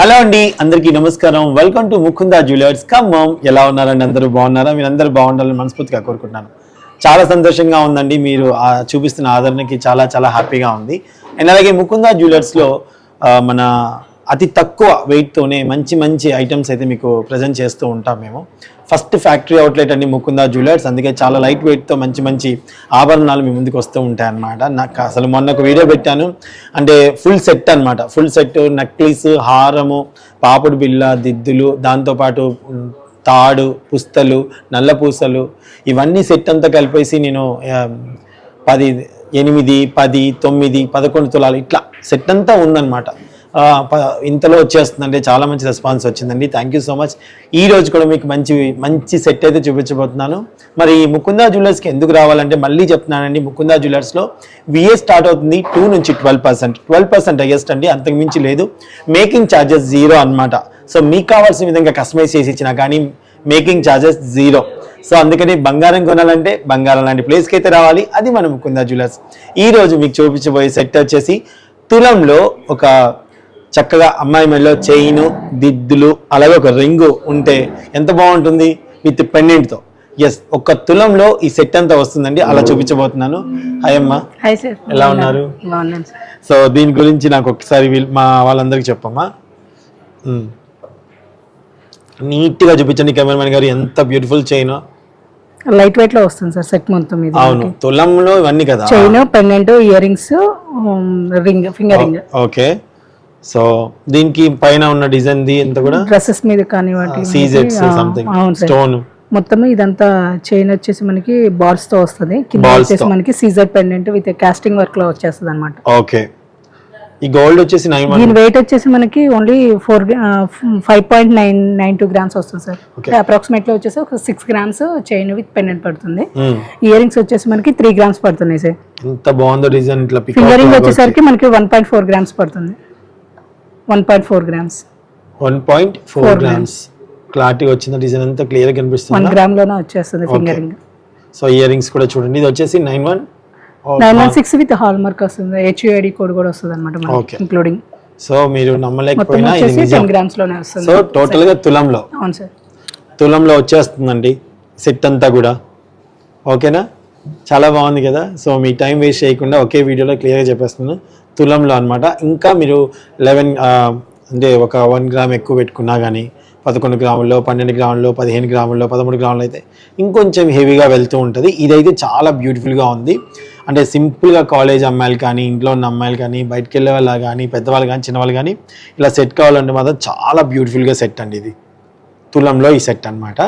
Hello అండి అందరికీ నమస్కారం. Welcome to Mukunda jewellers. Khammam ఎలా ఉన్నారండి? అందరూ బాగున్నారా? మీరు అందరూ బాగుండాలని మనస్ఫూర్తిగా కోరుకుంటున్నాను. చాలా సంతోషంగా ఉందండి. మీరు చూపిస్తున్న ఆదరణకి చాలా చాలా హ్యాపీగా ఉంది. అండ్ అలాగే ముకుందా జ్యువెలర్స్లో మన అతి తక్కువ వెయిట్తోనే మంచి మంచి ఐటమ్స్ అయితే మీకు ప్రజెంట్ చేస్తూ ఉంటాం మేము. ఫస్ట్ ఫ్యాక్టరీ అవుట్లెట్ అని ముకుందా జ్యువెలర్స్. అందుకే చాలా లైట్ వెయిట్తో మంచి మంచి ఆభరణాలు మీ ముందుకు వస్తూ ఉంటాయి అన్నమాట నాకు అసలు మొన్న ఒక వీడియో పెట్టాను. అంటే ఫుల్ సెట్ అన్నమాట. ఫుల్ సెట్ నక్లీస్ హారము పాపుడు బిళ్ళ దిద్దులు దాంతోపాటు తాడు పుస్తలు నల్ల పూసలు. ఇవన్నీ సెట్ అంతా కలిపేసి నేను పది ఎనిమిది పది తొమ్మిది పదకొండు తులాలు ఇట్లా సెట్ అంతా ఉందన్నమాట. ఇంతలో వచ్చేస్తుందండి. చాలా మంచి రెస్పాన్స్ వచ్చిందండి. థ్యాంక్ యూ సో మచ్ ఈ రోజు కూడా మీకు మంచి మంచి సెట్ అయితే చూపించబోతున్నాను. మరి ఈ ముకుందా జ్యువెలర్స్కి ఎందుకు రావాలంటే మళ్ళీ చెప్తున్నానండి. ముకుందా జ్యువెలర్స్లో విఏ స్టార్ట్ అవుతుంది టూ నుంచి twelve percent twelve percent highest అండి. అంతకు మించి లేదు. మేకింగ్ ఛార్జెస్ జీరో అన్నమాట. సో మీకు కావాల్సిన విధంగా కస్టమైజ్ చేసి ఇచ్చినా కానీ మేకింగ్ ఛార్జెస్ జీరో సో అందుకని బంగారం కొనాలంటే బంగారం లాంటి ప్లేస్కి అయితే రావాలి. అది మన ముకుందా జ్యువెలర్స్. ఈ రోజు మీకు చూపించబోయే సెట్ వచ్చేసి తులంలో ఒక చక్కగా అమ్మాయి మెడలో చైన్ దిద్దులు అలాగే ఒక రింగు ఉంటే ఎంత బాగుంటుంది? విత్ పెండెంట్తో ఎస్ ఒక తులంలో ఈ సెట్ అంతా వస్తుందండి. అలా చూపించబోతున్నాను. హాయ్ అమ్మా. హాయ్ సార్ ఎలా ఉన్నారు? సో దీని గురించి నాకు ఒకసారి మా వాళ్ళందరికీ చెప్పమ్మా. మ్. నీట్గా చూపించండి కెమెరామెన్ గారు ఎంత బ్యూటిఫుల్ చైన్. లైట్ వెయిట్లో వస్తుంది సార్ సెట్ మొత్తం ఇది అవును. తులంలో ఇవన్నీ కదా? Chain pendant ear rings ring finger ring okay so దీనికి పైన ఉన్న డిజైన్ ది ఎంత కూడా? డ్రెస్సెస్ మీద కానీ వాటి సీజెట్స్ సంథింగ్ స్టోన్ మొత్తం ఇదంతా చైన్ వచ్చేసి మనకి బాల్స్తో వస్తుంది. కింద వచ్చేసి. మనకి సీజర్ పెండెంట్ విత్ కాస్టింగ్ వర్క్లో వచ్చేస్తుంది అనమాట ఓకే ఈ గోల్డ్ వచ్చేసి నైన్ దీని వెయిట్ వచ్చేసి మనకి only four five point nine nine two grams వస్తుంది సార్. అప్రాక్సిమేట్లీ వచ్చేసి ఒక six grams chain with pendant పడుతుంది. ఇయర్ రింగ్స్ వచ్చేసి మనకి త్రీ గ్రామ్స్ పడుతున్నాయి సార్. ఎంత బాగుందో డిజైన్ ఇట్లా పిక్ ఫింగర్ రింగ్ వచ్చేసరికి మనకి వన్ పాయింట్ ఫోర్ గ్రామ్స్ పడుతుంది. One point four grams one point four grams clarity వచ్చింది? డిజైన్ అంతా క్లియర్ వన్ కనిపిస్తుంది? గ్రామ్లోనే వచ్చేస్తుంది finger ring so ear rings కూడా చూడండి. ఇది వచ్చేసి nine one nine one six with hallmark వస్తుంది. హెచ్యుఐడి కోడ్ కూడా వస్తుంది అనమాట. ఇంక్లూడింగ్ సో మీరు నమ్మలేకపోయినా ఇది టెన్ గ్రామ్స్లోనే వస్తుంది. సో టోటల్గా తులంలో. అవును సార్. తులంలో వచ్చేస్తుందండి. సెట్ అంతా కూడా. ఓకేనా చాలా బాగుంది కదా? సో మీ టైం వేస్ట్ చేయకుండా ఒకే వీడియోలో క్లియర్గా చెప్పేస్తున్నాను. తులంలో అనమాట ఇంకా మీరు లెవెన్ అంటే ఒక వన్ గ్రామ్ ఎక్కువ పెట్టుకున్నా కానీ పదకొండు గ్రాముల్లో పన్నెండు గ్రాముల్లో పదిహేను గ్రాముల్లో పదమూడు గ్రాములు అయితే ఇంకొంచెం హెవీగా వెళ్తూ ఉంటుంది. ఇదైతే చాలా బ్యూటిఫుల్గా ఉంది. అంటే సింపుల్గా కాలేజ్ అమ్మాయిలు కానీ ఇంట్లో ఉన్న అమ్మాయిలు కానీ బయటకు వెళ్ళే వాళ్ళ కానీ పెద్దవాళ్ళు కానీ చిన్నవాళ్ళు కానీ ఇలా సెట్ కావాలంటే మాత్రం చాలా బ్యూటిఫుల్గా సెట్ అండి ఇది. తులంలో ఈ సెట్ అనమాట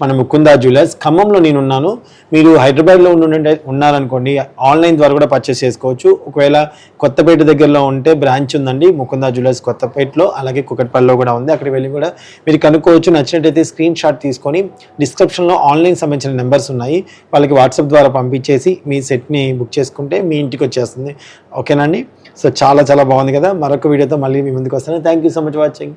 మన ముకుందా జ్యువెలర్స్ ఖమ్మంలో నేను ఉన్నాను మీరు హైదరాబాద్లో ఉండి ఉన్నారనుకోండి ఆన్లైన్ ద్వారా కూడా పర్చేస్ చేసుకోవచ్చు. ఒకవేళ కొత్తపేట దగ్గరలో ఉంటే బ్రాంచ్ ఉందండి ముకుందా జ్యువెలర్స్ కొత్తపేటలో అలాగే కుకట్పల్లిలో కూడా ఉంది. అక్కడికి వెళ్ళి కూడా మీరు కనుక్కోవచ్చు. నచ్చినట్టయితే స్క్రీన్ షాట్ తీసుకొని డిస్క్రిప్షన్లో ఆన్లైన్ సంబంధించిన నెంబర్స్ ఉన్నాయి. వాళ్ళకి వాట్సాప్ ద్వారా పంపించేసి మీ సెట్ని బుక్ చేసుకుంటే మీ ఇంటికి వచ్చేస్తుంది. ఓకేనండి సో చాలా చాలా బాగుంది కదా. మరొక వీడియోతో మళ్ళీ మీ ముందుకు వస్తాను. Thank you so much watching